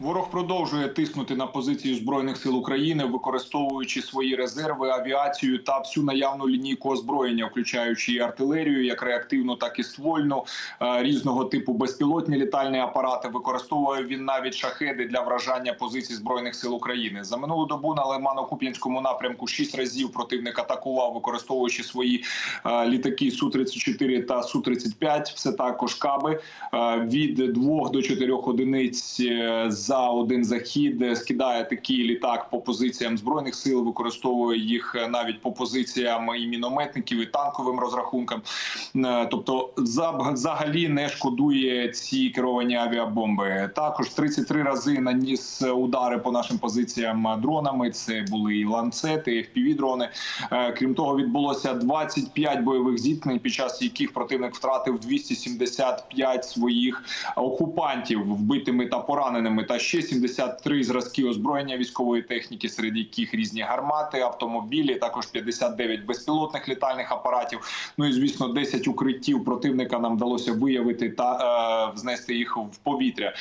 Ворог продовжує тиснути на позиції збройних сил України, використовуючи свої резерви, авіацію та всю наявну лінійку озброєння, включаючи і артилерію, як реактивну, так і ствольну е, різного типу безпілотні літальні апарати. Використовує він навіть шахеди для вражання позицій збройних сил України. За минулу добу на Лимано-Куп'янському напрямку шість разів противник атакував, використовуючи свої е, літаки су 34 та су 35 Все також каби е, від двох до чотирьох одиниць. е, за один захід е, скидає такий літак по позиціям збройних сил, використовує їх е, навіть по позиціям і мінометників, і танковим розрахункам. Е, Тобто, за- взагалі не шкодує ці керовані авіабомби. Також 33 рази наніс удари по нашим позиціям дронами. Це були і ланцети, і FPV-дрони. Крім того, відбулося 25 бойових зіткнень, під час яких противник втратив 275 своїх окупантів вбитими та пораненими, та ще 73 зразки озброєння військової техніки, серед яких різні гармати, автомобілі, також 59 безпілотних літальних апаратів. Ну і звісно, 10 укриттів противника нам вдалося виявити та е, знести їх в повітря.